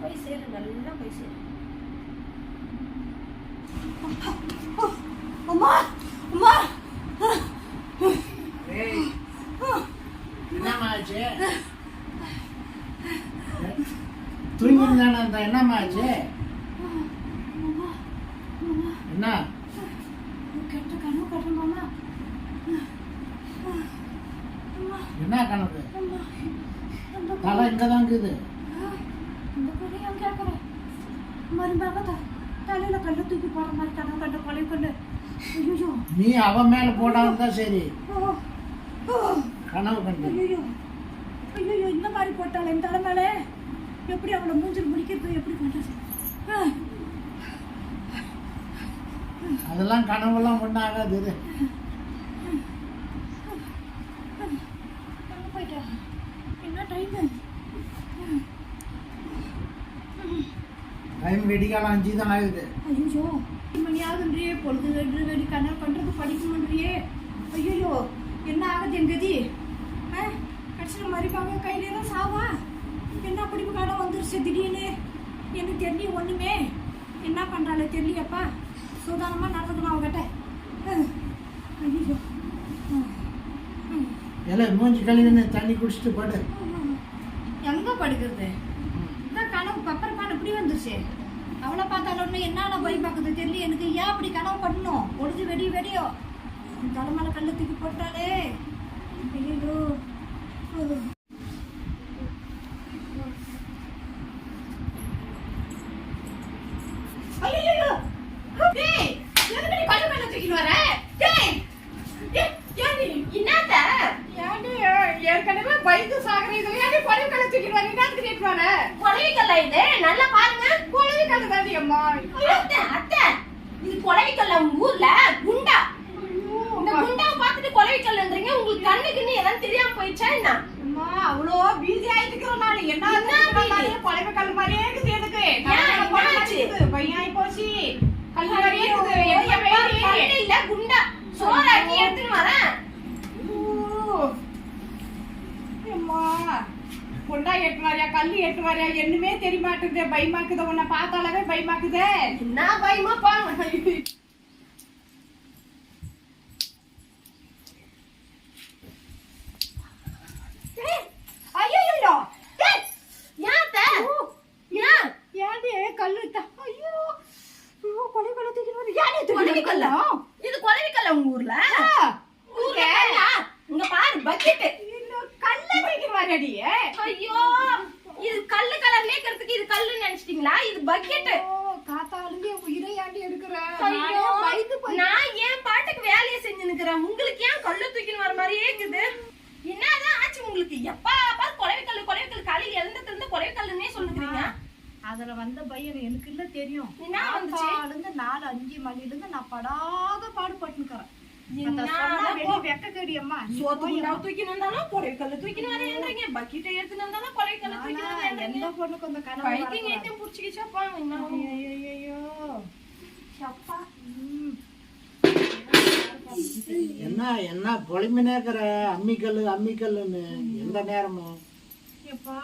போய் சேரு நல்லா போய் சேரு. அம்மா அம்மா. ஆச்சு? தூங்கிருந்தானே அந்த என்னம்மா ஆச்சு? என்ன? கெட்ட கனவு கட்டுறேன் மாமா. என்ன கணக்கு தலை இங்கே தான் இருக்குது மருமக தான் தலையில கல்ல தூக்கி போடுற மாதிரி கனவு கண்ட கொலை கொண்டு ஐயோ நீ அவன் மேல போடாம தான் சரி கனவு கண்டு. ஐயோ ஐயோ இந்த மாதிரி போட்டாலே இந்த தலை மேலே. எப்படி அவளை மூஞ்சில் முடிக்கிறது எப்படி பண்றது அதெல்லாம் கனவெல்லாம் ஒன்றும் ஆகாது இது என்ன டைம் டைம் வெடிக்காலம் அஞ்சு தான் ஆகுது. ஐயோ மணி ஆகுன்றியே பொழுது வென்று வெடி கண்ணா பண்றது படிக்கணுன்றியே ஐயோ என்ன ஆகுது என் கதி? ஆ கடைசியில் மறிப்பாங்க கையில தான் சாவா? என்ன படிப்பு காலம் வந்துருச்சு திடீர்னு? எனக்கு தெரியல ஒண்ணுமே. என்ன பண்றாளே தெரியலையப்பா. சூதானமா நடந்துக்கணும் அவகிட்ட. ஆ, ஐயோ. எல்லாம் மூஞ்சி கழுவின்னு தண்ணி குடிச்சிட்டு படு எங்க படுக்கிறது? பானை அவளை வந்துச்சு அவளை பார்த்தாலும் என்ன போய் பார்க்குது? தெரியல எனக்கு ஏன் அப்படி கனவு பண்ணணும்? ஒளிஞ்சு வெடி வெடியோ. தலைமையில கல்ல தூக்கி போட்டாலே. ஐயோ தூக்கிட்டு வர என்ன தூக்கிட்டு வர கொலவிக்கல்ல இது. நல்லா பாருங்க. கொலை கல்ல தாண்டி அம்மா அத்தை அத்தை. இது கொலவிக்கல்ல உங்க ஊர்ல? குண்டா. இந்த குண்டாவை பார்த்துட்டு கொலவிக்கல்லன்றீங்க உங்களுக்கு கண்ணுக்குன்னு எதாவது தெரியாம போயிடுச்சா என்ன? அம்மா அவ்வளோ பிஸி ஆயிட்டுக்கிறோம் நான். என்ன என்ன busy? கொலை கல் மாதிரியே இருக்குது எனக்கு ஏன், என்ன ஆச்சு? பையன் ஆயி போச்சு கல் ஐயோ, மாதிரியே இருக்குது எப்ப எப்பா, வேண்டி? கல்லு இல்ல குண்டா சோறாக்கி எடுத்துன்னு வரேன் ஐயோ. அம்மா கொண்டா எட்டு வாரியா கல்லு எட்டு வாரியா என்னமே தெரிய மாட்டேங்குது பயமாக்குது உன்னை பார்த்தாலே பயமாக்குதே. என்ன பயமா வரணும்? இது கொலவிக்கல்ல உங்க ஊர்ல? இங்க. பாரு பக்கெட் இன்னும் கல்ல வரடி ஐயோ இது கல்லு கலர்லயே இருக்கிறதுக்கு இது கல்லுன்னு நினைச்சிட்டீங்களா? இது பக்கெட் காத்தாலுமே உயிரை ஏன்டி எடுக்கிற. ஐயோ நானே ஏன் பாட்டுக்கு வேலையை செஞ்சு நிக்கிறேன்? உங்களுக்கு ஏன் கல்லு தூக்கின்னு வர மாதிரியே இருக்குது? என்னதான் ஆச்சு உங்களுக்கு? எப்பா பாரு கொலவிக்கல்லு கொலவிக்கல்லு காலையில எழுந்ததுல இருந்து கொலவிக்கல்லுன்னே சொல்லுகிறீங்க. அதுல வந்த பையன் எனக்கு இல்ல தெரியும். நாலு அஞ்சு மணில இருந்து நான் படாத பாடுபட்டுக்கிறேன் என்ன என்ன இருக்கிற அம்மிக்கல் அம்மிக்கல்லுன்னு எந்த நேரமும் எப்பா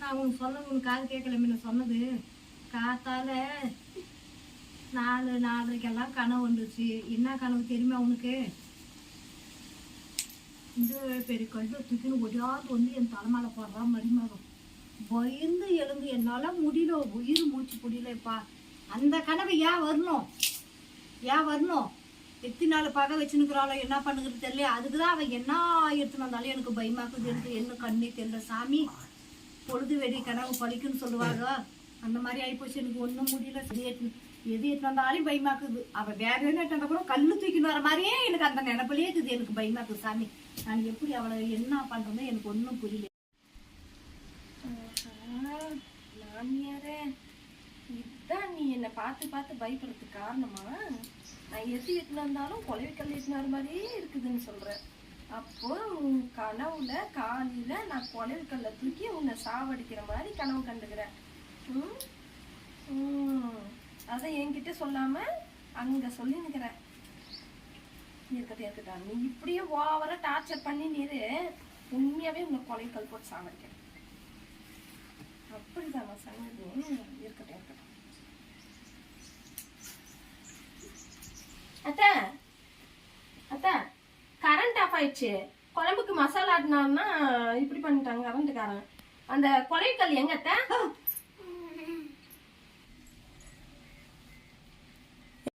நான் உனக்கு சொன்னது உனக்கு காது கேட்கல நான் சொன்னது காத்தால நாலு நாலரைக்கெல்லாம் கனவு வந்துச்சு என்ன கனவு தெரியுமா உனக்கு இந்த பெரிய கல்வி தூக்கின்னு ஒடியாது வந்து என் தலைமையில போடுறா மருமகம் பயந்து எழுந்து என்னால முடியல. உயிர் மூச்சு முடியலப்பா அந்த கனவு ஏன் வரணும்? ஏன் வரணும்? எத்தனை நாள் பகை வச்சுனுக்கிறாளோ என்ன பண்ணுங்கிறது தெரியல அதுக்கு தான் அவன் என்ன எடுத்துன்னு வந்தாலும் எனக்கு பயமாக்குது. எனக்கு என்ன கண்ணே தெரியல. சாமி பொழுது வெடி கனவு பழிக்குன்னு சொல்லுவாங்க. அந்த மாதிரி ஆயிப்போச்சு. எனக்கு ஒன்றும் முடியல. எது எடுத்து- எது எடுத்து வந்தாலும் பயமாக்குது. அவள் வேற என்ன எடுத்து கூட கல் தூக்கின்னு வர மாதிரியே எனக்கு அந்த நினப்பிலே இருக்குது. எனக்கு பயமாக்குது சாமி. நான் எப்படி அவளை என்ன பண்றேன்னு எனக்கு ஒன்றும் புரியல. மாமியாரே இதுதான் நீ என்னை பார்த்து பார்த்து பயப்படுறதுக்கு காரணமா? நான் எது எட்டுன்னு வந்தாலும் கொலவிக்கல் எட்டுனாரு மாதிரியே இருக்குதுன்னு சொல்றேன். அப்போ உன் கனவுல காலையில நான் கொலவிக்கல்ல தூக்கி உன்னை சாவடிக்கிற மாதிரி கனவு கண்டுக்கிறேன். ம்? அதை என்கிட்ட சொல்லாம அங்க சொல்லி நிக்கிறேன் இருக்கட்டும் இருக்கட்டும் நீ இப்படியே ஓவரா டார்ச்சர் பண்ணி நீரு. உண்மையாவே உன்னை கொலைக்கல் போட்டு சாவடிக்கிறேன் அப்படிதாம்மா சங்கதி இருக்கட்டும் இருக்கட்டும். அத்தை அத்தை கரண்ட் ஆஃப் ஆயிடுச்சு. குழம்புக்கு மசாலா ஆட்டினாருன்னா இப்படி பண்ணிட்டாங்க கரண்ட்டுக்காரன் அந்த கொலைக்கல் எங்க அத்தை?